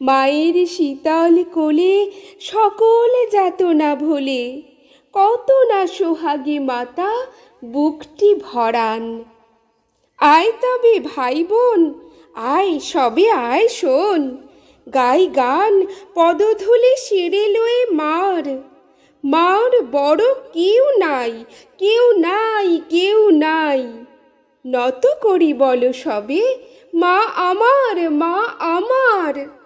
মায়ের শীতল কোলে সকল যাতনা ভোলে। কত না সোহাগে মাতা বুকটি ভরান। আয় তবে ভাই বোন আয় সবে আয় শোন। গাই গান পদধূলি সেরে লয়ে মার। মার বড় কেউ নাই কেউ নাই কেউ নাই। নত করি বলো সবে, মা আমার মা আমার।